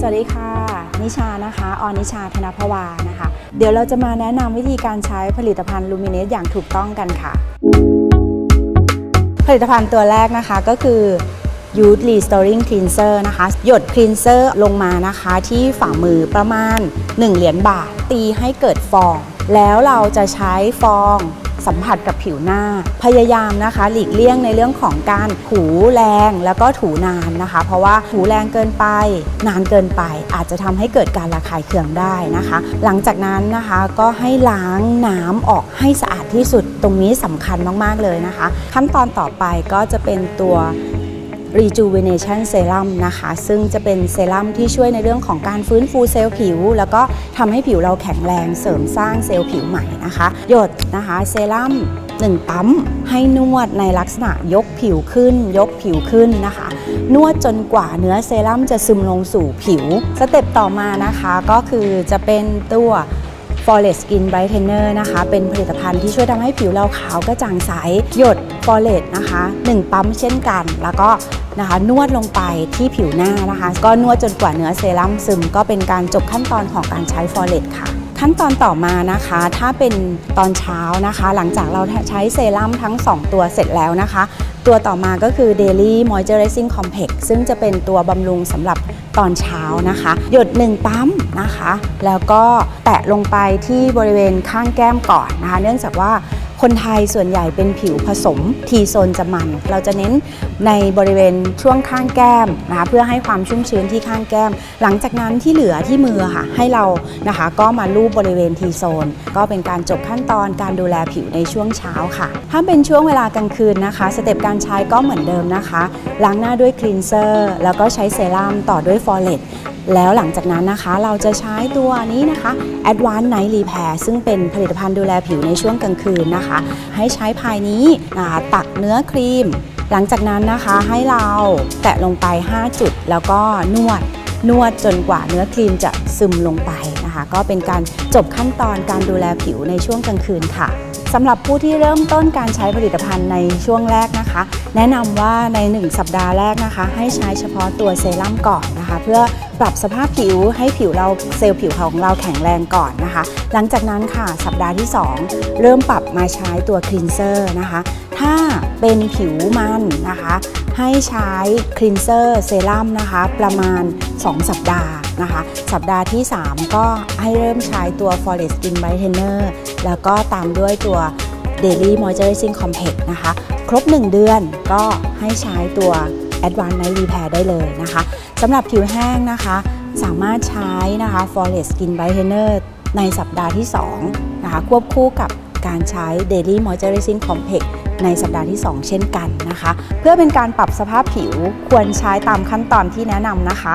สวัสดีค่ะ นิชานะคะออนิชาธนพวานะคะ เดี๋ยวเราจะมาแนะนำวิธีการใช้ผลิตภัณฑ์ลูมิเนสอย่างถูกต้องกันค่ะ ผลิตภัณฑ์ตัวแรกนะคะก็คือ Youth Restoring Cleanser นะคะ หยด Cleanser ลงมานะคะที่ฝ่ามือประมาณ 1 เหรียญบาท ตีให้เกิดฟอง แล้วเราจะใช้ฟอง สัมผัสกับผิวหน้า พยายามนะคะ หลีกเลี่ยงในเรื่องของการถูแรงแล้วก็ถูนานนะคะ เพราะว่าถูแรงเกินไป นานเกินไป อาจจะทำให้เกิดการระคายเคืองได้นะคะ หลังจากนั้นนะคะก็ให้ล้างน้ำออกให้สะอาดที่สุดตรงนี้สำคัญมากๆเลยนะคะ ขั้นตอนต่อไปก็จะเป็นตัว Rejuvenation Serum นะคะ ซึ่งจะเป็นเซรั่มที่ช่วยในเรื่องของการฟื้นฟูเซลล์ผิว แล้วก็ทำให้ผิวเราแข็งแรงเสริมสร้างเซลล์ผิวใหม่นะคะ หยดนะคะเซรั่ม1ปั๊มให้นวดในลักษณะยกผิวขึ้น ยกผิวขึ้นนะคะ นวดจนกว่าเนื้อเซรั่มจะซึมลงสู่ผิว สเต็ปต่อมานะคะก็คือจะเป็นตัว Forest Skin Brightener นะคะ เป็นผลิตภัณฑ์ที่ช่วยทำให้ผิวเราขาวกระจ่างใส หยด Forest นะคะ 1 ปั๊มเช่นกัน แล้วก็นะคะนวดลงไปที่ผิวหน้านะคะ ก็นวดจนกว่าเนื้อเซรั่มซึม ก็เป็นการจบขั้นตอนของการใช้ Forest ค่ะ ขั้นตอนต่อมานะคะ ถ้าเป็นตอนเช้านะคะ หลังจากเราใช้เซรั่มทั้ง 2 ตัวเสร็จแล้วนะคะ ตัวต่อมาก็คือ Daily Moisturizing Complex ซึ่งจะเป็นตัวบำรุงสำหรับตอนเช้านะคะ หยดหนึ่งปั๊มนะคะ แล้วก็แตะลงไปที่บริเวณข้างแก้มก่อนนะคะ เนื่องจากว่า คนไทยส่วนใหญ่เป็นผิวผสมทีโซนจะมัน เราจะเน้นในบริเวณช่วงข้างแก้มนะคะเพื่อให้ความชุ่มชื้นที่ข้างแก้ม หลังจากนั้นที่เหลือที่มือค่ะ ให้เรานะคะก็มาลูบบริเวณทีโซน ก็เป็นการจบขั้นตอนการดูแลผิวในช่วงเช้าค่ะ ถ้าเป็นช่วงเวลากลางคืนนะคะ สเต็ปการใช้ก็เหมือนเดิมนะคะ ล้างหน้าด้วยคลีนเซอร์แล้วก็ใช้เซรั่มต่อด้วยฟอร์เรตแล้วหลังจากนั้นนะคะเราจะใช้ตัวนี้นะคะ Advanced Night Repair ซึ่งเป็นผลิตภัณฑ์ดูแลผิวในช่วงกลางคืนนะคะให้ใช้ภายนี้ตักเนื้อครีม หลังจากนั้นนะคะให้เราแตะลงไป 5 จุด แล้วก็นวดนวดจนกว่าเนื้อครีมจะซึมลงไปนะคะ ก็เป็นการจบขั้นตอนการดูแลผิวในช่วงกลางคืนค่ะสำหรับผู้ที่เริ่มต้นการใช้ผลิตภัณฑ์ในช่วงแรกนะคะ แนะนำว่าใน 1 สัปดาห์แรกนะคะ ให้ใช้เฉพาะตัวเซรั่มก่อนนะคะ เพื่อปรับสภาพผิวให้ผิวเราเซลล์ผิวของเราแข็งแรงก่อนนะคะ หลังจากนั้นค่ะสัปดาห์ที่ 2 เริ่มปรับมาใช้ตัวคลีนเซอร์นะคะ ถ้าเป็นผิวมันนะคะ ให้ใช้คลีนเซอร์เซรั่มนะคะ ประมาณ 2 สัปดาห์นะคะ สัปดาห์ที่ 3 ก็ให้เริ่มใช้ตัว Forest Skin Brightener แล้วก็ตามด้วยตัว Daily Moisturizing Complex นะคะ ครบ 1 เดือนก็ให้ใช้ตัว Advanced Night Repair ได้เลยนะคะสำหรับผิวแห้งนะคะ สามารถใช้นะคะ Forest Skin Brightener ในสัปดาห์ที่2นะคะควบคู่กับการใช้ Daily Moisturizing Complex ในสัปดาห์ที่ 2 เช่นกันนะคะ เพื่อเป็นการปรับสภาพผิวควรใช้ตามขั้นตอนที่แนะนำนะคะ